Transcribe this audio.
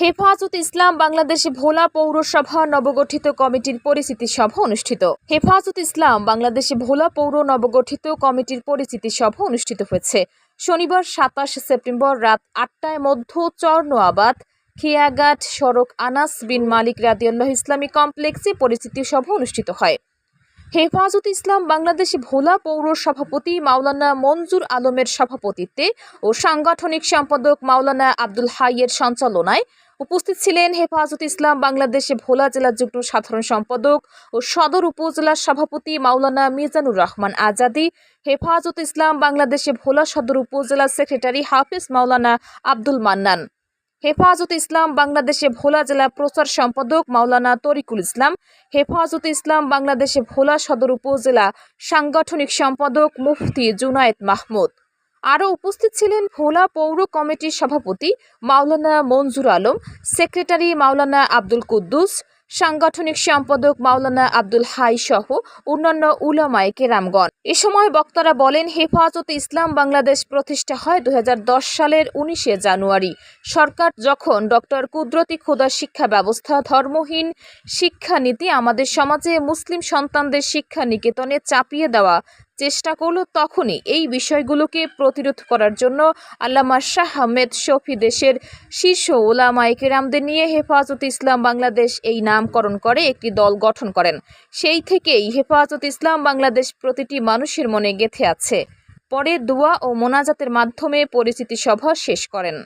হেফাজত ইসলাম বাংলাদেশ ভোলা পৌরসভা নবগঠিত কমিটির পরিচিতি সভা অনুষ্ঠিত। হেফাজত ইসলাম বাংলাদেশ ভোলা পৌর নবগঠিত কমিটির পরিচিতি সভা অনুষ্ঠিত হয়েছে। শনিবার সাতাশ সেপ্টেম্বর রাত আটটায় মধ্য চরনোয়াবাদ খিয়াঘাট সড়ক আনাস বিন মালিক রাদিয়াল্লাহ ইসলামী কমপ্লেক্সে পরিচিতি সভা অনুষ্ঠিত হয়। হেফাজত ইসলাম বাংলাদেশ ভোলা পৌর সভাপতি মাওলানা মঞ্জুর আলমের সভাপতিত্বে ও সাংগঠনিক সম্পাদক মাওলানা আব্দুল হাইয়ের সঞ্চালনায় উপস্থিত ছিলেন হেফাজত ইসলাম বাংলাদেশে ভোলা জেলা যুগ্ম সাধারণ সম্পাদক ও সদর উপজেলার সভাপতি মাওলানা মিজানুর রহমান আজাদি, হেফাজত ইসলাম বাংলাদেশে ভোলা সদর উপজেলা সেক্রেটারি হাফিজ মাওলানা আব্দুল মান্নান, হেফাজত ইসলাম বাংলাদেশে ভোলা জেলা প্রচার সম্পাদক মাওলানা তরিকুল ইসলাম, হেফাজত ইসলাম বাংলাদেশে ভোলা সদর উপজেলা সাংগঠনিক সম্পাদক মুফতি জুনায়েদ মাহমুদ। আরও উপস্থিত ছিলেন ভোলা পৌর কমিটির সভাপতি মাওলানা মঞ্জুর আলম, সেক্রেটারি মাওলানা আব্দুল কুদ্দুস, সাংগঠনিক সম্পাদক মাওলানা আব্দুল হাই সহ অন্যান্য উলামায়ে কেরামগণ। এ সময় বক্তারা বলেন, হেফাজত ইসলাম বাংলাদেশ প্রতিষ্ঠা হয় দুই হাজার দশ সালের উনিশে জানুয়ারি। সরকার যখন ডক্টর কুদরতি খোদা শিক্ষা ব্যবস্থা, ধর্মহীন শিক্ষানীতি আমাদের সমাজে মুসলিম সন্তানদের শিক্ষা নিকেতনে চাপিয়ে দেওয়া চেষ্টা করল তখনই এই বিষয়গুলোকে প্রতিরোধ করার জন্য আল্লামা শাহ আহমেদ শফি দেশের শীর্ষ ওলামায়ে কেরামদের নিয়ে হেফাজত ইসলাম বাংলাদেশ এই নামকরণ করে একটি দল গঠন করেন। সেই থেকেই হেফাজত ইসলাম বাংলাদেশ প্রতিটি মানুষের মনে গেঁথে আছে। পরে দোয়া ও মোনাজাতের মাধ্যমে পরিচিতি সভা শেষ করেন।